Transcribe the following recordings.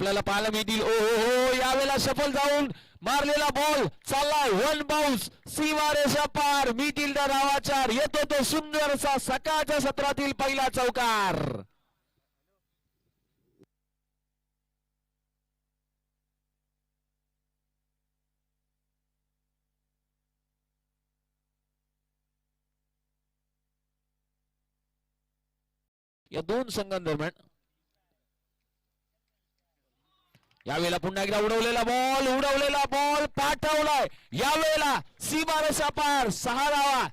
आपल्याला पाहायला मिळतील. ओ हो हो यावेळेला सफल जाऊन मारलेला बॉल चाललाय. वन बाउन्स सीमारेषा पार. मिळतील त्या नावाचार. येतो तो सुंदरसा सकाळच्या सत्रातील पहिला चौकार. या दोन संघांदरम्यान यावेळेला पुन्हा एकदा उडवलेला बॉल उडवलेला बॉल पाठवलाय. यावेळेला सीमारेषा पार सहा धावा.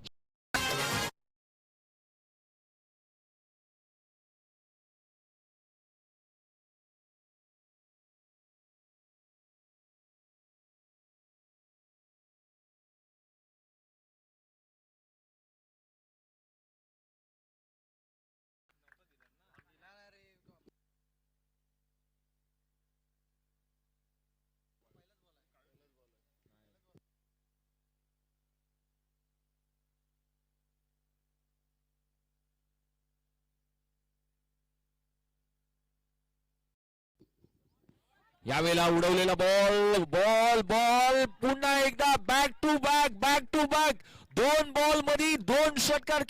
यावेळेला उडवलेला बॉल बॉल बॉल पुन्हा एकदा back to back back to back दोन बॉलमध्ये दोन षटकार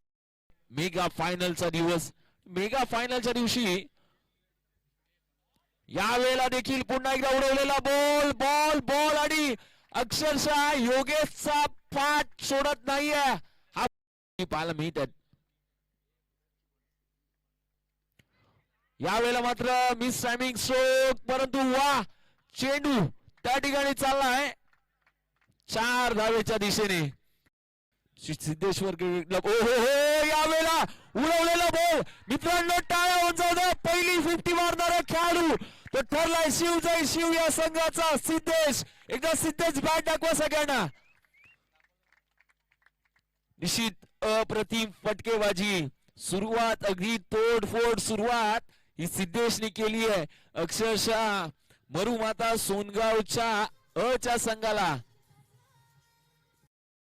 मेगा फायनलचा दिवस. मेगा फायनलच्या दिवशी यावेळेला देखील पुन्हा एकदा उडवलेला बॉल बॉल बॉल आणि अक्षरशः योगेशचा पाठ सोडत नाहीये. हा पाहायला मिळत आहेत. यावेळेला मात्र मिस टायमिंग स्ट्रोक परंतु वा चेंडू त्या ठिकाणी चाललाय. चार धावेच्या दिशेने. सिद्धेश्वर क्रिकेट ओ हो हो यावेळेला उडवलेला बॉल मित्रांनो टाळ्या होऊन पहिली फिफ्टी मारणारा खेळाडू. तो ठरलाय शिवजय शिव या संघाचा सिद्धेश. एकदा सिद्धेश बॅट दाखवा सगळ्यांना. निश्चित अप्रतिम फटकेबाजी. सुरुवात अगदी तोडफोड सुरुवात. ही सिद्धेशने केली आहे. अक्षरशः मरुमाता सोनगावच्या अ च्या संघाला